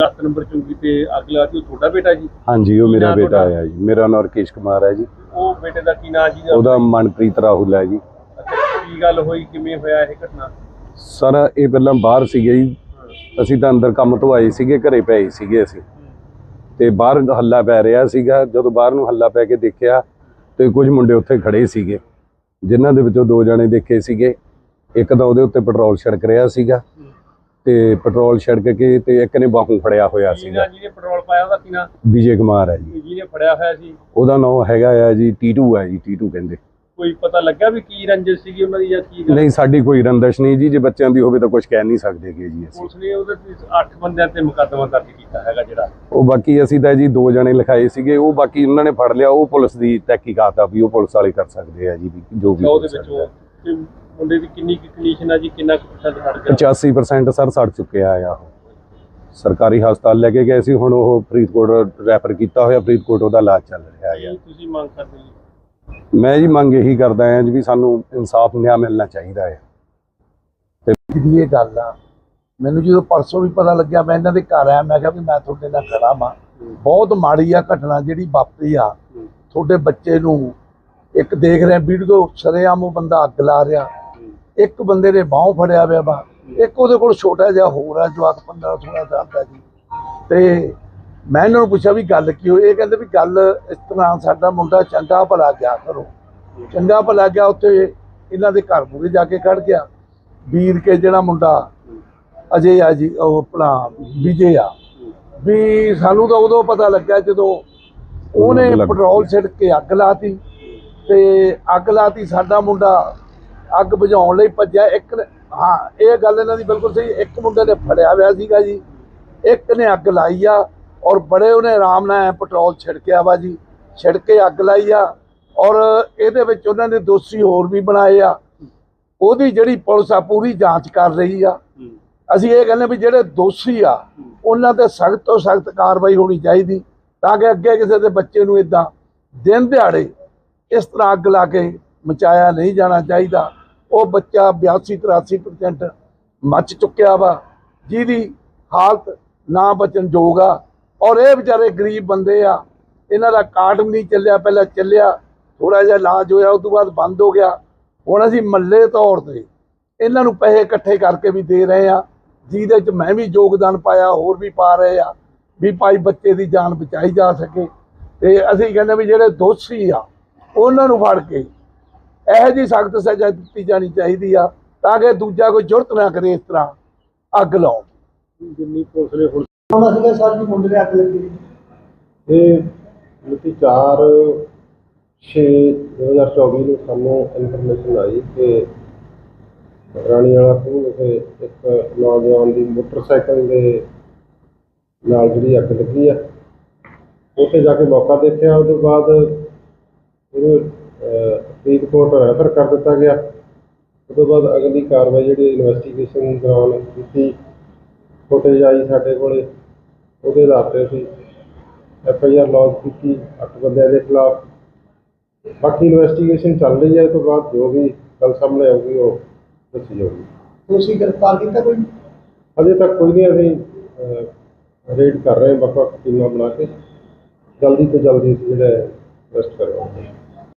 10 number ਚੁੰਗੀ ਤੇ ਅੱਗ ਲਾ ਕੇ ਉਹ ਤੁਹਾਡਾ ਬੇਟਾ ਜੀ? ਹਾਂਜੀ ਉਹ ਮੇਰਾ ਬੇਟਾ? ਹੈ ਜੀ। ਮੇਰਾ ਨਾਮ ਰਕੇਸ਼ ਕੁਮਾਰ ਹੈ ਜੀ। ਉਹ ਬੇਟੇ ਦਾ ਕੀ ਨਾਂ ਜੀ? ਉਹਦਾ ਮਨਪ੍ਰੀਤ ਰਾਹੁਲ ਹੈ ਜੀ। ਕੀ ਗੱਲ ਹੋਈ? ਕਿਵੇਂ ਹੋਇਆ ਇਹ ਘਟਨਾ? ਸਰ ਇਹ ਪਹਿਲਾਂ ਬਾਹਰ ਸੀਗੇ ਜੀ। ਅਸੀਂ ਤਾਂ ਅੰਦਰ ਕੰਮ ਤੋਂ ਆਏ ਸੀਗੇ ਘਰੇ ਪਏ ਸੀਗੇ ਅਸੀਂ। ਤੇ ਬਾਹਰ ਹੱਲਾ ਪੈ ਰਿਹਾ ਸੀਗਾ। ਜਦੋਂ ਬਾਹਰ ਨੂੰ ਹੱਲਾ ਪੈ ਕੇ ਦੇਖਿਆ ਤੇ ਕੁਝ ਮੁੰਡੇ ਉੱਥੇ ਖੜੇ ਸੀਗੇ। ਜਿਨ੍ਹਾਂ ਦੇ ਵਿੱਚੋਂ ਦੋ ਜਣੇ ਦੇਖੇ ਸੀਗੇ। ਇੱਕ ਤਾਂ ਉਹਦੇ ਉੱਤੇ ਪੈਟਰੋਲ ਛਿੜਕ ਰਿਹਾ ਸੀਗਾ। ਤੇ ਪੈਟਰੋਲ ਛਿੜਕ ਕੇ ਤੇ ਇੱਕ ਨੇ ਬਾਹੋਂ ਫੜਿਆ ਹੋਇਆ ਜੀ ਸੀਗਾ। ਜਿਹਨੇ ਪੈਟਰੋਲ ਪਾਇਆ ਉਹਦਾ ਕੀ ਨਾਂ? ਵਿਜੇ ਕੁਮਾਰ ਹੈ ਜੀ ਜਿਹਨੇ ਫੜਿਆ ਹੋਇਆ ਸੀ। ਉਹਦਾ ਨਾਮ ਹੈਗਾ ਆ ਜੀ ਟੀਟੂ ਹੈ ਜੀ ਟੀਟੂ ਕਹਿੰਦੇ। ਕੋਈ ਪਤਾ ਲੱਗਾ ਵੀ ਕੀ ਰੰਜਿਸ਼ ਸੀਗੀ ਉਹਨਾਂ ਦੀ ਜਾਂ ਕੀ ਗੱਲ? ਨਹੀਂ ਸਾਡੀ ਕੋਈ ਰੰਦਸ਼ ਨਹੀਂ ਜੀ ਜੇ ਬੱਚਿਆਂ ਦੀ ਹੋਵੇ ਤਾਂ ਕੁਝ ਕਹਿ ਨਹੀਂ ਸਕਦੇਗੇ ਜੀ ਅਸੀਂ। ਪੁਲਿਸ ਨੇ ਉਹਦੇ ਤੇ 8 ਬੰਦਿਆਂ ਤੇ ਮੁਕੱਦਮਾ ਦਰਜ ਕੀਤਾ ਹੈਗਾ ਜਿਹੜਾ। ਉਹ ਬਾਕੀ ਅਸੀਂ ਤਾਂ ਜੀ ਦੋ ਜਣੇ ਲਿਖਾਏ ਸੀਗੇ ਉਹ ਬਾਕੀ ਉਹਨਾਂ ਨੇ ਫੜ ਲਿਆ ਉਹ ਪੁਲਿਸ ਦੀ ਤਹਿਕੀਕਾਤ ਆ ਵੀ ਉਹ ਪੁਲਿਸ ਵਾਲੇ ਕਰ ਸਕਦੇ ਆ ਜੀ ਜੋ ਵੀ ਉਹਦੇ ਵਿੱਚ ਸਕਦਾ। ਉਹ ਤੇ ਮੁੰਡੇ ਦੀ ਕਿੰਨੀ ਕੰਡੀਸ਼ਨ ਆ ਜੀ ਕਿੰਨਾ ਪਰਸੈਂਟ ਫੜ ਗਿਆ? 85% ਸਰ ਸੜ ਚੁੱਕਿਆ ਆ ਉਹ। ਸਰਕਾਰੀ ਹਸਪਤਾਲ ਲੈ ਕੇ ਗਏ ਸੀ ਹੁਣ ਉਹ ਫਰੀਦਕੋਟ ਰੈਫਰ ਕੀਤਾ ਹੋਇਆ ਫਰੀਦਕੋਟ ਉਹਦਾ ਇਲਾਜ ਚੱਲ ਰਿਹਾ ਕੀ ਹੈ ਤੁਸੀਂ ਮੰਗ ਕਰਦੇ ਜੀ? ਮੈਂ ਜੀ ਮੰਗ ਇਹੀ ਕਰਦਾ ਹਾਂ ਜੀ ਵੀ ਸਾਨੂੰ ਇਨਸਾਫ ਨਿਆਂ ਮਿਲਣਾ ਚਾਹੀਦਾ ਹੈ ਦੀ ਇਹ ਗੱਲ ਆ ਮੈਨੂੰ ਜਦੋਂ ਪਰਸੋਂ ਵੀ ਪਤਾ ਲੱਗਿਆ ਮੈਂ ਇਹਨਾਂ ਦੇ ਘਰ ਆਇਆ ਮੈਂ ਕਿਹਾ ਵੀ ਮੈਂ ਤੁਹਾਡੇ ਨਾਲ ਖੜਾ ਵਾਂ। ਬਹੁਤ ਮਾੜੀ ਆ ਘਟਨਾ ਜਿਹੜੀ ਵਾਪਰੀ ਆ ਤੁਹਾਡੇ ਬੱਚੇ ਨੂੰ ਇੱਕ ਦੇਖ ਰਿਹਾ ਵੀਡੀਓ ਸਰੇਆਮ ਉਹ ਬੰਦਾ ਅੱਗ ਲਾ ਰਿਹਾ। ਇੱਕ ਬੰਦੇ ਨੇ ਬਾਹ ਫੜਿਆ ਹੋਇਆ ਵਾ। ਇੱਕ ਉਹਦੇ ਕੋਲ ਛੋਟਾ ਜਿਹਾ ਹੋਰ ਆ ਜਵਾਕ 15 16 ਸਾਲ ਦਾ ਜੀ। ਤੇ ਮੈਂ ਇਹਨਾਂ ਨੂੰ ਪੁੱਛਿਆ ਵੀ ਗੱਲ ਕੀ ਹੋਈ? ਇਹ ਕਹਿੰਦੇ ਵੀ ਗੱਲ ਇਸ ਤਰ੍ਹਾਂ ਸਾਡਾ ਮੁੰਡਾ ਚੰਗਾ ਭਲਾ ਗਿਆ ਕਰੋ। ਚੰਗਾ ਭਲਾ ਗਿਆ ਉੱਥੇ ਇਹਨਾਂ ਦੇ ਘਰ ਮੂਹਰੇ ਜਾ ਕੇ ਖੜ ਗਿਆ। ਵੀਰ ਕੇ ਜਿਹੜਾ ਮੁੰਡਾ ਅਜੇ ਆ ਜੀ ਉਹ ਆਪਣਾ ਵਿਜੇ ਆ। ਵੀ ਸਾਨੂੰ ਤਾਂ ਉਦੋਂ ਪਤਾ ਲੱਗਿਆ ਜਦੋਂ ਉਹਨੇ। ਪੈਟਰੋਲ ਛਿੜਕ ਕੇ ਅੱਗ ਲਾਤੀ। ਤੇ ਅੱਗ ਲਾਤੀ, ਸਾਡਾ ਮੁੰਡਾ ਅੱਗ ਬੁਝਾਉਣ ਲਈ ਭੱਜਿਆ। ਇੱਕ ਨੇ- ਹਾਂ, ਇਹ ਗੱਲ ਇਹਨਾਂ ਦੀ ਬਿਲਕੁਲ ਸਹੀ। ਇੱਕ ਮੁੰਡੇ ਨੇ ਫੜਿਆ ਹੋਇਆ ਸੀਗਾ ਜੀ। ਇੱਕ ਨੇ ਅੱਗ ਲਾਈ ਆ ਔਰ ਬੜੇ ਉਹਨੇ ਆਰਾਮ ਨਾਲ ਪੈਟਰੋਲ ਛਿੜਕਿਆ ਵਾ ਜੀ। ਛਿੜਕ ਕੇ ਅੱਗ ਲਾਈ ਆ ਔਰ ਇਹਦੇ ਵਿੱਚ ਉਹਨਾਂ ਨੇ ਦੋਸ਼ੀ ਹੋਰ ਵੀ ਬਣਾਏ ਆ। ਉਹਦੀ ਜਿਹੜੀ ਪੁਲਿਸ ਆ, ਪੂਰੀ ਜਾਂਚ ਕਰ ਰਹੀ ਆ। ਅਸੀਂ ਇਹ ਕਹਿੰਦੇ ਵੀ ਜਿਹੜੇ ਦੋਸ਼ੀ ਆ, ਉਹਨਾਂ ਤੇ ਸਖਤ ਤੋਂ ਸਖਤ ਕਾਰਵਾਈ ਹੋਣੀ ਚਾਹੀਦੀ ਤਾਂ ਕਿ ਅੱਗੇ ਕਿਸੇ ਦੇ ਬੱਚੇ ਨੂੰ ਇਦਾਂ ਦਿਨ ਦਿਹਾੜੇ ਇਸ ਤਰ੍ਹਾਂ ਅੱਗ ਲਾ ਕੇ ਮਚਾਇਆ ਨਹੀਂ ਜਾਣਾ ਚਾਹੀਦਾ। ਉਹ ਬੱਚਾ 82 83% ਮੱਚ ਚੁੱਕਿਆ ਵਾ, ਜਿਹਦੀ ਹਾਲਤ ਨਾ ਬਚਣ ਯੋਗ ਆ। ਔਰ ਇਹ ਵਿਚਾਰੇ ਗਰੀਬ ਬੰਦੇ ਆ, ਇਹਨਾਂ ਦਾ ਕਾਰਡ ਵੀ ਨਹੀਂ ਚੱਲਿਆ, ਪਹਿਲਾਂ ਚੱਲਿਆ ਥੋੜਾ ਜਿਹਾ ਇਲਾਜ ਹੋਇਆ, ਉਸ ਤੋਂ ਬਾਅਦ ਬੰਦ ਹੋ ਗਿਆ। ਹੁਣ ਅਸੀਂ ਮੱਲੇ ਤੌਰ ਤੇ ਇਹਨਾਂ ਨੂੰ ਪੈਸੇ ਇਕੱਠੇ ਕਰਕੇ ਵੀ ਦੇ ਰਹੇ ਆ, ਜਿਹਦੇ ਚ ਮੈਂ ਵੀ ਯੋਗਦਾਨ ਪਾਇਆ, ਹੋਰ ਵੀ ਪਾ ਰਹੇ ਆ, ਵੀ ਭਾਈ ਬੱਚੇ ਦੀ ਜਾਨ ਬਚਾਈ ਜਾ ਸਕੇ। ਤੇ ਅਸੀਂ ਕਹਿੰਦੇ ਵੀ ਜਿਹੜੇ ਦੋਸ਼ੀ ਆ ਉਹਨਾਂ ਨੂੰ ਫੜ ਕੇ ਇਹੋ ਜੀ ਸਖਤ ਸਜ਼ਾ ਦਿੱਤੀ ਜਾਣੀ ਚਾਹੀਦੀ ਆ ਤਾਂ ਕਿ ਦੂਜਾ ਕੋਈ ਜੁਰਤ ਨਾ ਕਰੇ ਇਸ ਤਰ੍ਹਾਂ ਅੱਗ ਲਾਉਣ। ਜਿੰਨੀ ਪੁਲਿਸ ਨੇ ਹੁਣ ਹੁਣ ਅਸੀਂ ਸਰ ਜੀ ਮੁੰਡੇ ਦੇ ਅੱਗ ਲੱਗੀ। ਇਹ ਮਿਤੀ 4 6 2024 ਨੂੰ ਸਾਨੂੰ ਇਨਫੋਰਮੇਸ਼ਨ ਆਈ ਕਿ ਰਾਣੀ ਵਾਲਾ ਵਿਖੇ ਇੱਕ ਨੌਜਵਾਨ ਦੀ ਮੋਟਰਸਾਈਕਲ ਦੇ ਨਾਲ ਜਿਹੜੀ ਅੱਗ ਲੱਗੀ ਆ। ਉੱਥੇ ਜਾ ਕੇ ਮੌਕਾ ਦੇਖਿਆ ਉਹਦੇ ਬਾਅਦ ਇਹਨੂੰ ਫਰੀਦਕੋਟ ਰੈਫਰ ਕਰ ਦਿੱਤਾ ਗਿਆ। ਉਸ ਤੋਂ ਬਾਅਦ ਅਗਲੀ ਕਾਰਵਾਈ ਜਿਹੜੀ ਇਨਵੈਸਟੀਗੇਸ਼ਨ ਦੌਰਾਨ ਕੀਤੀ ਫੁਟੇਜ ਆਈ ਸਾਡੇ ਕੋਲੇ ਉਹਦੇ ਆਧਾਰ ਤੇ ਅਸੀਂ ਐਫ ਆਈ ਆਰ ਲੌਂਚ ਕੀਤੀ ਅੱਠ ਬੰਦਿਆਂ ਦੇ ਖਿਲਾਫ। ਬਾਕੀ ਇਨਵੈਸਟੀਗੇਸ਼ਨ ਚੱਲ ਰਹੀ ਹੈ ਇਹ ਤੋਂ ਬਾਅਦ ਜੋ ਵੀ ਗੱਲ ਸਾਹਮਣੇ ਆਊਗੀ ਉਹ ਦੱਸੀ ਜਾਊਗੀ। ਤੁਸੀਂ ਗ੍ਰਿਫਤਾਰ ਕੀਤਾ ਕੋਈ? ਅਜੇ ਤੱਕ ਕੋਈ ਨਹੀਂ ਅਸੀਂ ਰੇਡ ਕਰ ਰਹੇ ਹਾਂ ਵੱਖ ਵੱਖ ਟੀਮਾਂ ਬਣਾ ਕੇ। ਜਲਦੀ ਤੋਂ ਜਲਦੀ ਅਸੀਂ ਜਿਹੜਾ ਅਰੈਸਟ ਕਰਵਾਵਾਂਗੇ